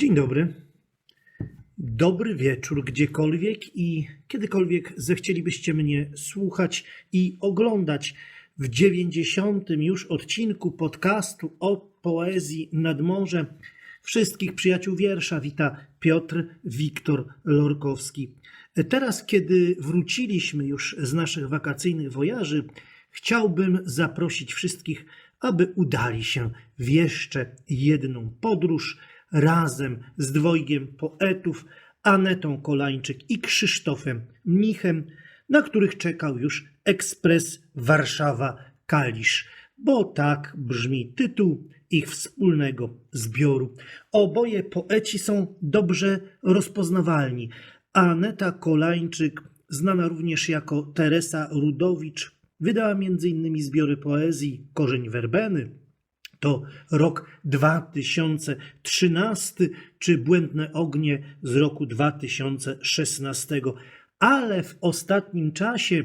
Dzień dobry. Dobry wieczór gdziekolwiek i kiedykolwiek zechcielibyście mnie słuchać i oglądać w 90. już odcinku podcastu o poezji nad morze. Wszystkich przyjaciół wiersza wita Piotr Wiktor Lorkowski. Teraz, kiedy wróciliśmy już z naszych wakacyjnych wojaży, chciałbym zaprosić wszystkich, aby udali się w jeszcze jedną podróż razem z dwojgiem poetów Anetą Kolańczyk i Krzysztofem Michem, na których czekał już ekspres Warszawa-Kalisz, bo tak brzmi tytuł ich wspólnego zbioru. Oboje poeci są dobrze rozpoznawalni. Aneta Kolańczyk, znana również jako Teresa Rudowicz, wydała m.in. zbiory poezji Korzeń Werbeny, to rok 2013 czy Błędne ognie z roku 2016, ale w ostatnim czasie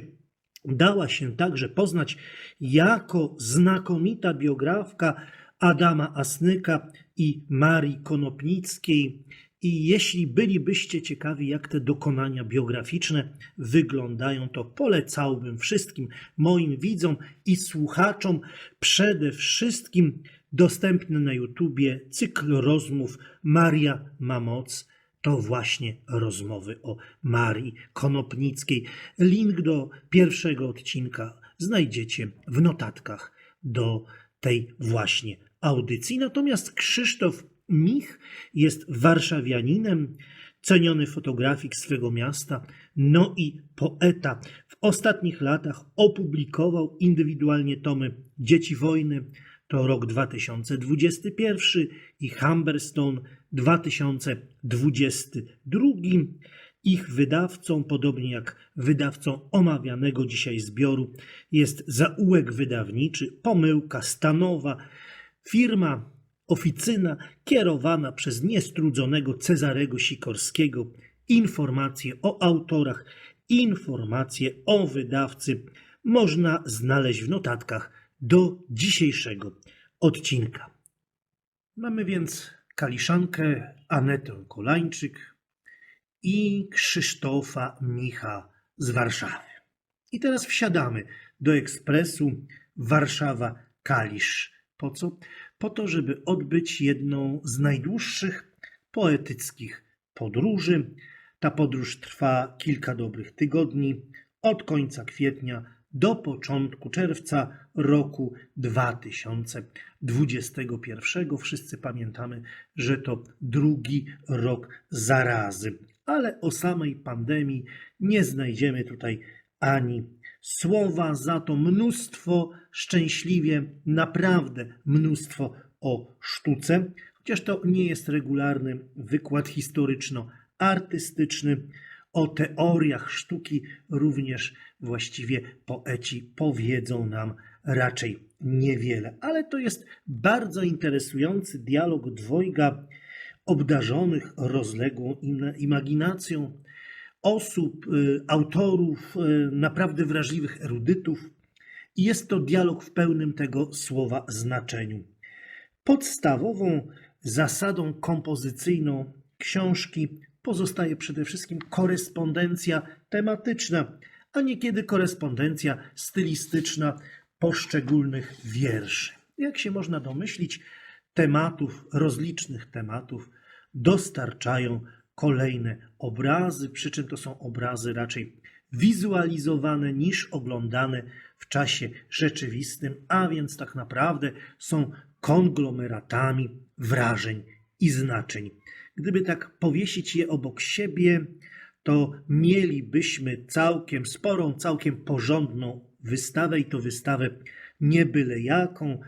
dała się także poznać jako znakomita biografka Adama Asnyka i Marii Konopnickiej. I jeśli bylibyście ciekawi, jak te dokonania biograficzne wyglądają, to polecałbym wszystkim moim widzom i słuchaczom przede wszystkim dostępny na YouTubie cykl rozmów Maria ma moc. To właśnie rozmowy o Marii Konopnickiej. Link do pierwszego odcinka znajdziecie w notatkach do tej właśnie audycji. Natomiast Krzysztof Mich jest warszawianinem, ceniony fotografik swego miasta, no i poeta. W ostatnich latach opublikował indywidualnie tomy Dzieci wojny, to rok 2021 i Humberstone 2022. Ich wydawcą, podobnie jak wydawcą omawianego dzisiaj zbioru, jest zaułek wydawniczy, pomyłka stanowa, firma oficyna kierowana przez niestrudzonego Cezarego Sikorskiego. Informacje o autorach, informacje o wydawcy można znaleźć w notatkach do dzisiejszego odcinka. Mamy więc Kaliszankę Anetę Kolańczyk i Krzysztofa Micha z Warszawy. I teraz wsiadamy do ekspresu Warszawa-Kalisz. Po co? Po to, żeby odbyć jedną z najdłuższych poetyckich podróży. Ta podróż trwa kilka dobrych tygodni, od końca kwietnia do początku czerwca roku 2021. Wszyscy pamiętamy, że to drugi rok zarazy, ale o samej pandemii nie znajdziemy tutaj ani słowa, za to mnóstwo, szczęśliwie, naprawdę mnóstwo o sztuce, chociaż to nie jest regularny wykład historyczno-artystyczny. O teoriach sztuki również właściwie poeci powiedzą nam raczej niewiele, ale to jest bardzo interesujący dialog dwojga obdarzonych rozległą imaginacją osób, y, autorów, y, naprawdę wrażliwych erudytów. I jest to dialog w pełnym tego słowa znaczeniu. Podstawową zasadą kompozycyjną książki pozostaje przede wszystkim korespondencja tematyczna, a niekiedy korespondencja stylistyczna poszczególnych wierszy. Jak się można domyślić, tematów, rozlicznych tematów dostarczają kolejne obrazy, przy czym to są obrazy raczej wizualizowane niż oglądane w czasie rzeczywistym, a więc tak naprawdę są konglomeratami wrażeń i znaczeń. Gdyby tak powiesić je obok siebie, to mielibyśmy całkiem sporą, całkiem porządną wystawę i to wystawę nie byle jaką.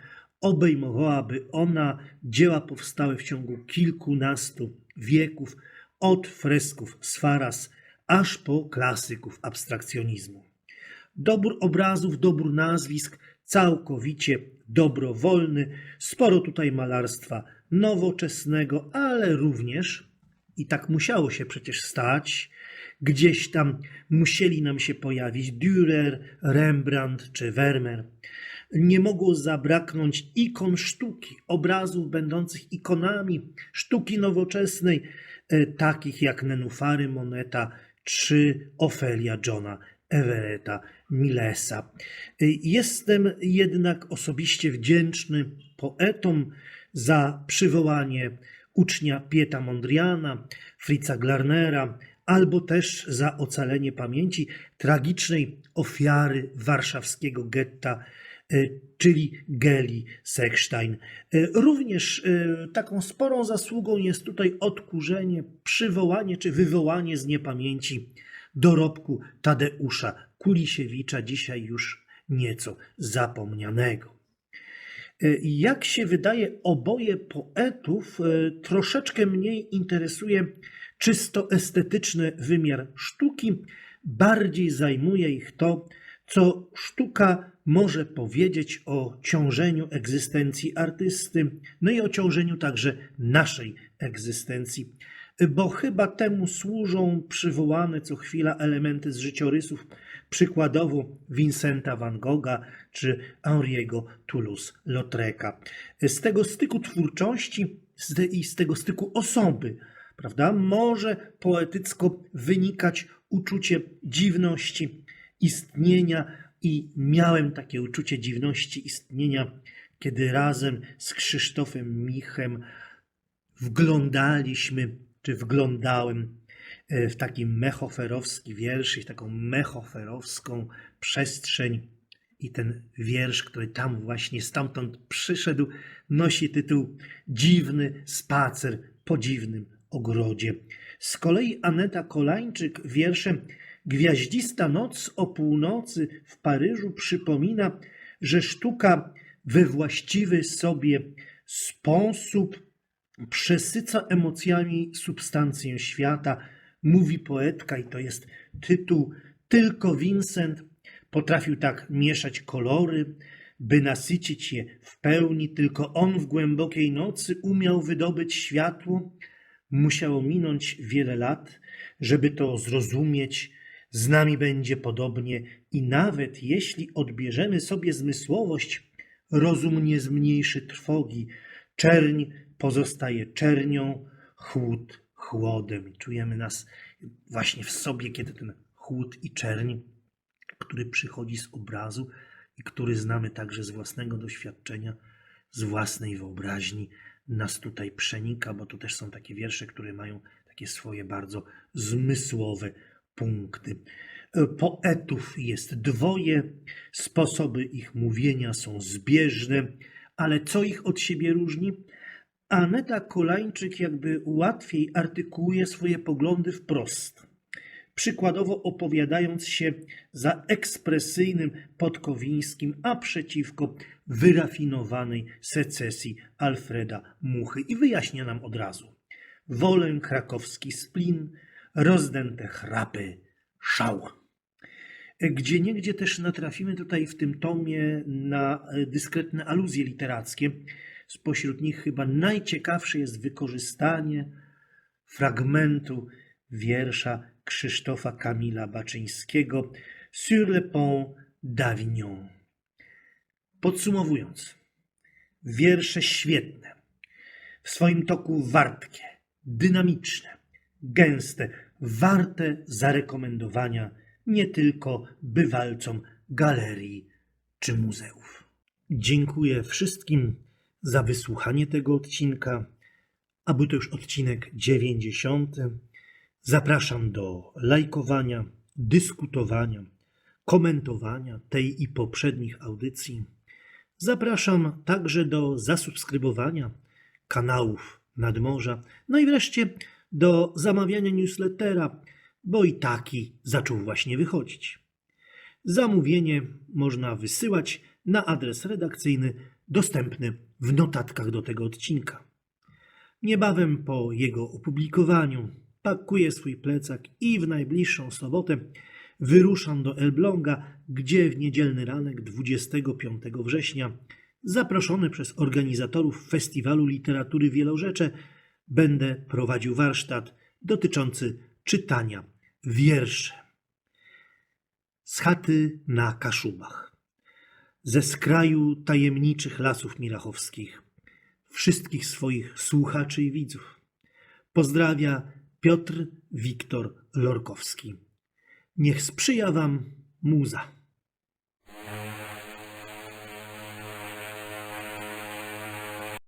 Obejmowałaby ona dzieła powstałe w ciągu kilkunastu wieków, od fresków z aż po klasyków abstrakcjonizmu. Dobór obrazów, dobór nazwisk całkowicie dobrowolny, sporo tutaj malarstwa nowoczesnego, ale również, i tak musiało się przecież stać, gdzieś tam musieli nam się pojawić Dürer, Rembrandt czy Vermeer. nie mogło zabraknąć ikon sztuki, obrazów będących ikonami sztuki nowoczesnej, takich jak Nenufary Moneta czy Ofelia Johna Everetta Millesa. E, Jestem jednak osobiście wdzięczny poetom za przywołanie ucznia Pieta Mondriana, Fritza Glarnera, albo też za ocalenie pamięci tragicznej ofiary warszawskiego getta, e, czyli Geli Sechstein. E, Również e, taką sporą zasługą jest tutaj odkurzenie, przywołanie czy wywołanie z niepamięci dorobku Tadeusza Kulisiewicza, dzisiaj już nieco zapomnianego. E, Jak się wydaje, oboje poetów e, troszeczkę mniej interesuje czysto estetyczny wymiar sztuki, bardziej zajmuje ich to, co sztuka może powiedzieć o ciążeniu egzystencji artysty, no i o ciążeniu także naszej egzystencji. Bo chyba temu służą przywołane co chwila elementy z życiorysów, przykładowo Vincenta van Gogha czy Henri'ego Toulouse-Lautreca. Z tego styku twórczości i z tego styku osoby, prawda, może poetycko wynikać uczucie dziwności istnienia i miałem takie uczucie dziwności istnienia, kiedy razem z Krzysztofem Michem wglądaliśmy, czy wglądałem e, w taki mechoferowski wiersz i taką mechoferowską przestrzeń. I ten wiersz, który tam właśnie stamtąd przyszedł, nosi tytuł Dziwny spacer po dziwnym ogrodzie. Z kolei Aneta Kolańczyk wierszem Gwiaździsta noc o północy w Paryżu przypomina, że sztuka we właściwy sobie sposób przesyca emocjami substancję świata, mówi poetka, i to jest tytuł. Tylko Vincent potrafił tak mieszać kolory, by nasycić je w pełni, tylko on w głębokiej nocy umiał wydobyć światło. Musiało minąć wiele lat, żeby to zrozumieć. Z nami będzie podobnie, i nawet jeśli odbierzemy sobie zmysłowość, rozum nie zmniejszy trwogi. Czerń pozostaje czernią, chłód chłodem. I czujemy nas właśnie w sobie, kiedy ten chłód i czerń, który przychodzi z obrazu i który znamy także z własnego doświadczenia, z własnej wyobraźni, nas tutaj przenika, bo to też są takie wiersze, które mają takie swoje bardzo zmysłowe punkty. Poetów jest dwoje, sposoby ich mówienia są zbieżne, ale co ich od siebie różni? Aneta Kolańczyk jakby łatwiej artykułuje swoje poglądy wprost. Przykładowo opowiadając się za ekspresyjnym Podkowińskim, a przeciwko wyrafinowanej secesji Alfreda Muchy i wyjaśnia nam od razu. Wolę krakowski splin, rozdęte chrapy, szał. Gdzie niegdzie też natrafimy tutaj w tym tomie na e, dyskretne aluzje literackie. Spośród nich chyba najciekawsze jest wykorzystanie fragmentu wiersza Krzysztofa Kamila Baczyńskiego Sur le pont d'Avignon. Podsumowując, wiersze świetne, w swoim toku wartkie, dynamiczne, gęste, warte zarekomendowania nie tylko bywalcom galerii czy muzeów. Dziękuję wszystkim za wysłuchanie tego odcinka, a był to już odcinek 90. Zapraszam do lajkowania, dyskutowania, komentowania tej i poprzednich audycji. Zapraszam także do zasubskrybowania kanałów Nadmorza, no i wreszcie do zamawiania newslettera, bo i taki zaczął właśnie wychodzić. Zamówienie można wysyłać na adres redakcyjny dostępny w notatkach do tego odcinka. Niebawem po jego opublikowaniu pakuję swój plecak i w najbliższą sobotę wyruszam do Elbląga, gdzie w niedzielny ranek 25 września, zaproszony przez organizatorów Festiwalu Literatury Wielorzecze, będę prowadził warsztat dotyczący czytania wierszy z chaty na Kaszubach. ze skraju tajemniczych lasów mirachowskich, wszystkich swoich słuchaczy i widzów. Pozdrawia Piotr Wiktor Lorkowski. Niech sprzyja Wam muza.